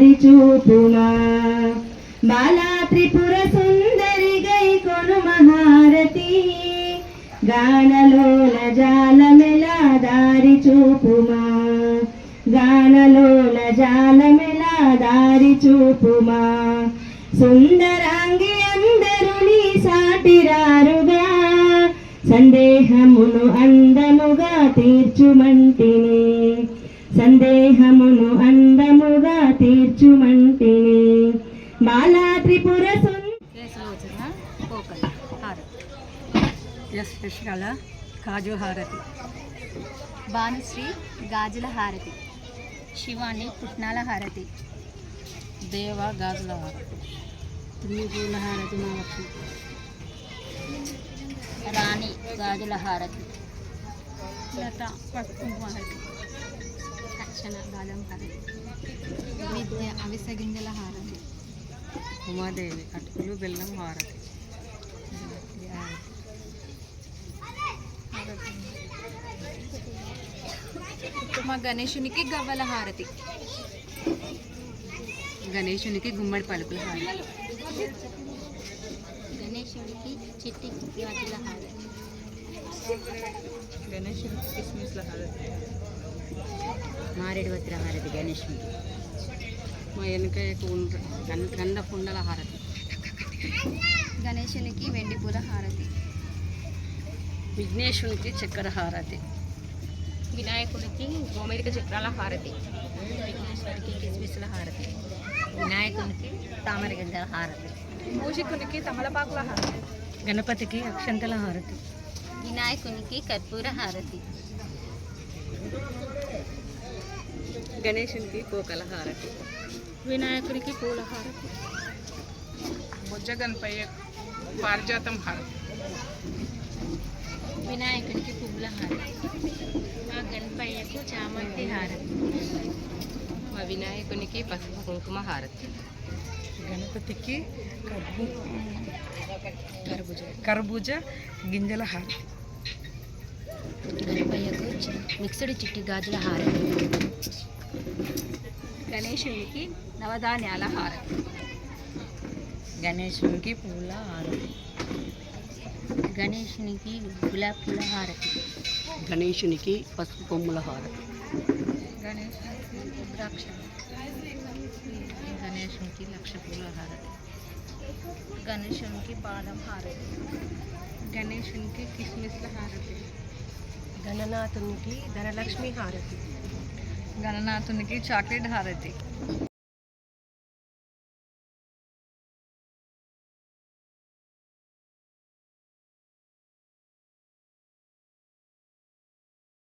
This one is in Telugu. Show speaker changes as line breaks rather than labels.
దారి చూపుమా బాలా త్రిపుర సుందరి గై కొను మహారతి. గానలోల జాలమెలా దారి చూపుమా గానలోల జాలమెలా దారి చూపుమా సుందరాంగి అందరు నీ సాటిరారుగా. సందేహమును అందముగా తీర్చుమంటిని. సందేహమును తీర్చుమంటిని. బాలా త్రిపుర సుందరి
కాజు హారతి.
భానుశ్రీ గాజుల హారతి. శివాని పుట్నాల హారతి.
దేవ గాజుల హారతి. పూల హారతి మహాలక్ష్మి
రాణి గాజుల హారతి.
లత పసుపు హారతి.
అక్షణ గాజం హారతి. అవిసె గింజల హారతి.
ఉమాదేవి అటుకులు బెల్లం హారతి.
మా గణేశునికి గవ్వల హారతి.
గణేశునికి గుమ్మడి పలుకుల హారతి.
గణేశునికి చిట్టి గాజుల హారతి.
గణేశునికి కిస్మిస్ల హారతి.
మారేడు వత్ర హారతి గణేశునికి.
మా వెనుకకు గంధ కుండల హారతి.
గణేశునికి వెండి పూల హారతి.
విఘ్నేశునికి చక్కెర హారతి.
వినాయకుడికి గోమేరిక చక్రాల హారతి. విఘ్నేశ్వరికి కిస్మిస్ల హారతి. వినాయకునికి తామర గింజల హారతి.
మూషికునికి తమలపాకుల హారతి. గణపతికి అక్షంతల హారతి.
వినాయకునికి కర్పూర హారతి.
గణేశునికి కోకల హారతి.
వినాయకుడికి పూల హారతి
బొజ్జగన్పై పారిజాతం హారతి
వినాయకునికి పువ్వుల హారతి ఆ గణపయ్యకు చామంతి హారతి
మా వినాయకునికి పసుపు కుంకుమ హారతి
గణపతికి కర్బూ
కర్బూజ
కర్బూజ గింజల హారతి
గణపయ్యకు చి- మిక్స్డ్ చిట్టి గాజుల హారతి
గణేశునికి నవధాన్యాల హారతి గణేశునికి పూల హారతి
గణేషునికి గులాబ్ పూల హారతి
గణేశునికి పసుపు కొమ్ముల హారతి
గణేషునికి రుద్రాక్ష.
గణేశునికి లక్ష పూల హారతి
గణేశునికి బాదం హారతి
గణేశునికి కిస్మిస్ల హారతి
గణనాథునికి ధనలక్ష్మి హారతి.
గణనాథునికి చాక్లెట్ హారతి.